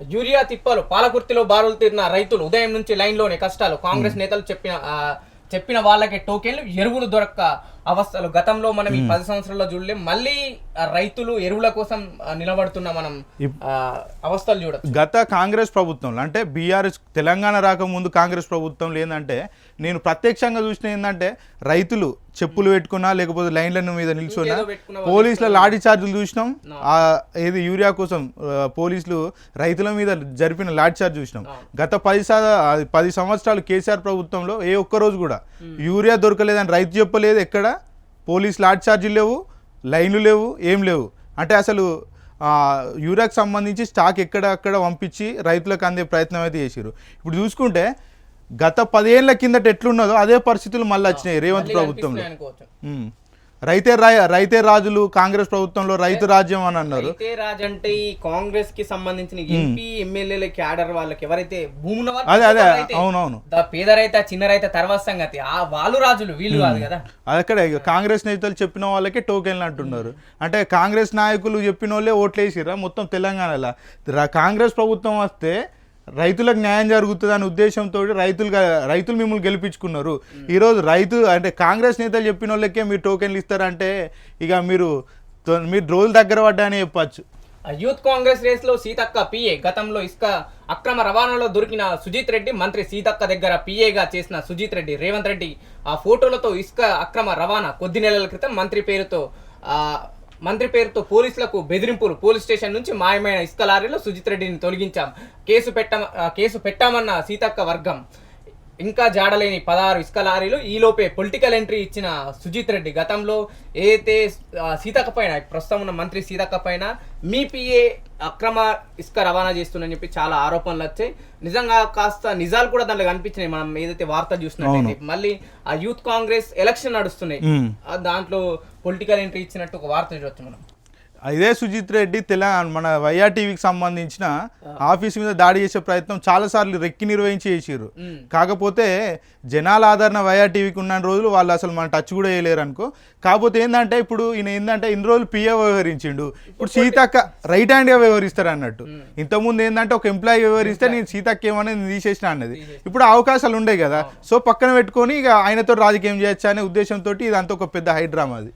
Urea తిప్పలు పాలకుర్తిలో బారులు తీరిన రైతులు ఉదయం నుంచి లైన్లోనే కష్టాలు. కాంగ్రెస్ నేతలు చెప్పిన చెప్పిన వాళ్ళకి టోకెన్లు ఎరువులు దొరక్క అవస్థలు. గతంలో మనం ఈ పది సంవత్సరాల్లో చూడలేం మళ్ళీ రైతులు ఎరువుల కోసం నిలబడుతున్న మనం అవస్థలు చూడొచ్చు. గత కాంగ్రెస్ ప్రభుత్వంలో అంటే బీఆర్ఎస్ తెలంగాణ రాకముందు కాంగ్రెస్ ప్రభుత్వంలో ఏంటంటే నేను ప్రత్యక్షంగా చూసిన ఏంటంటే రైతులు చెప్పులు పెట్టుకున్నా లేకపోతే లైన్ల మీద నిల్చున్నా పోలీసుల లాఠీ చార్జీలు చూసినాం ఆ ఏది యూరియా కోసం పోలీసులు రైతుల మీద జరిపిన లాఠీ చార్జ్ చూసినాం. గత పది పది సంవత్సరాలు కేసీఆర్ ప్రభుత్వంలో ఏ ఒక్క రోజు కూడా యూరియా దొరకలేదని రైతు చెప్పలేదు ఎక్కడ? పోలీస్ లాఠీ చార్జీలు లేవు లైన్లు లేవు ఏం లేవు. అంటే అసలు యూరియాకి సంబంధించి స్టాక్ ఎక్కడక్కడ పంపించి రైతులకు అందే ప్రయత్నం అయితే చేసారు ఇప్పుడు చూసుకుంటే గత పదేళ్ళ కిందట ఎట్లున్నదో అదే పరిస్థితులు మళ్ళీ వచ్చినాయి రేవంత్ ప్రభుత్వంలో. రైతే రా- రైతే రాజులు కాంగ్రెస్ ప్రభుత్వంలో రైతు రాజ్యం అని అన్నారు. అయితే రాజ్ అంటే ఈ కాంగ్రెస్కి సంబంధించిన ఎంపీ ఎమ్మెల్యేల క్యాడర్ వాళ్ళకి ఎవరైతే భూమి ఉన్న వాళ్ళు అదే అదే అవునవును. పేద రైత చిన్న రైత తర్వాత సంగతి. ఆ వాళ్ళు రాజులు వీళ్ళు కాదు కదా. అది అక్కడ కాంగ్రెస్ నేతలు చెప్పిన వాళ్ళకే టోకెన్లు అంటున్నారు. అంటే కాంగ్రెస్ నాయకులు చెప్పిన వాళ్ళే ఓట్లు వేసిరా మొత్తం తెలంగాణలో. కాంగ్రెస్ ప్రభుత్వం వస్తే రైతులకు న్యాయం జరుగుతుంది అనే ఉద్దేశంతో రైతులు రైతులు మిమ్మల్ని గెలిపించుకున్నారు. ఈరోజు రైతు అంటే కాంగ్రెస్ నేతలు చెప్పిన వాళ్ళకే మీరు టోకెన్లు ఇస్తారంటే ఇక మీరు మీరు రోజులు దగ్గర పడ్డా అని చెప్పచ్చు యూత్ కాంగ్రెస్ రేస్లో సీతక్క పిఏ గతంలో ఇసుక అక్రమ రవాణాలో దొరికిన సుజిత్ రెడ్డి మంత్రి సీతక్క దగ్గర పిఏగా చేసిన సుజిత్ రెడ్డి రేవంత్ రెడ్డి ఆ ఫోటోలతో ఇసుక అక్రమ రవాణా కొద్ది నెలల క్రితం మంత్రి పేరుతో ఆ మంత్రి పేరుతో పోలీసులకు బెదిరింపులు. పోలీస్ స్టేషన్ నుంచి మాయమైన ఇసుక లారీలో సుజిత్ రెడ్డిని తొలగించాం. కేసు పెట్ట కేసు పెట్టామన్న సీతక్క వర్గం. ఇంకా జాడలేని పదహారు ఇసుక లారీలు ఈలోపే పొలిటికల్ ఎంట్రీ ఇచ్చిన సుజిత్ రెడ్డి గతంలో ఏదైతే సీతక్క పైన ప్రస్తుతం ఉన్న మంత్రి సీతక్క పైన మీ పిఏ అక్రమ ఇసుక రవాణా చేస్తుందని చెప్పి చాలా ఆరోపణలు వచ్చాయి. నిజంగా కాస్త నిజాలు కూడా దాంట్లో కనిపించినాయి. మనం ఏదైతే వార్త చూసినట్టయితే. మళ్ళీ ఆ యూత్ కాంగ్రెస్ ఎలక్షన్ నడుస్తున్నాయి. దాంట్లో పొలిటికల్ ఎంట్రీ ఇచ్చినట్టు ఒక వార్త చూడొచ్చు మనం. ఇదే సుజిత్ రెడ్డి తెలంగాణ మన వైఆర్ టీవీకి సంబంధించిన ఆఫీస్ మీద దాడి చేసే ప్రయత్నం చాలాసార్లు రెక్కి నిర్వహించి చేసారు. కాకపోతే జనాల ఆదరణ వైఆర్ టీవీకి ఉన్న రోజులు వాళ్ళు అసలు మన టచ్ కూడా వేయలేరు అనుకో కాకపోతే ఏంటంటే ఇప్పుడు ఈయన ఏంటంటే ఇన్ని రోజులు పిఏ వ్యవహరించిండు. ఇప్పుడు సీతక్క రైట్ హ్యాండ్గా వ్యవహరిస్తారు అన్నట్టు. ఇంతకుముందు ఏంటంటే ఒక ఎంప్లాయీ వ్యవహరిస్తే నేను సీతక్క ఏమనేది తీసేసిన అన్నది. ఇప్పుడు అవకాశాలు ఉండే కదా. సో పక్కన పెట్టుకొని ఇక ఆయనతో రాజకీయం చేయొచ్చా అనే ఉద్దేశంతో ఇదంతా ఒక పెద్ద హైడ్రామా అది.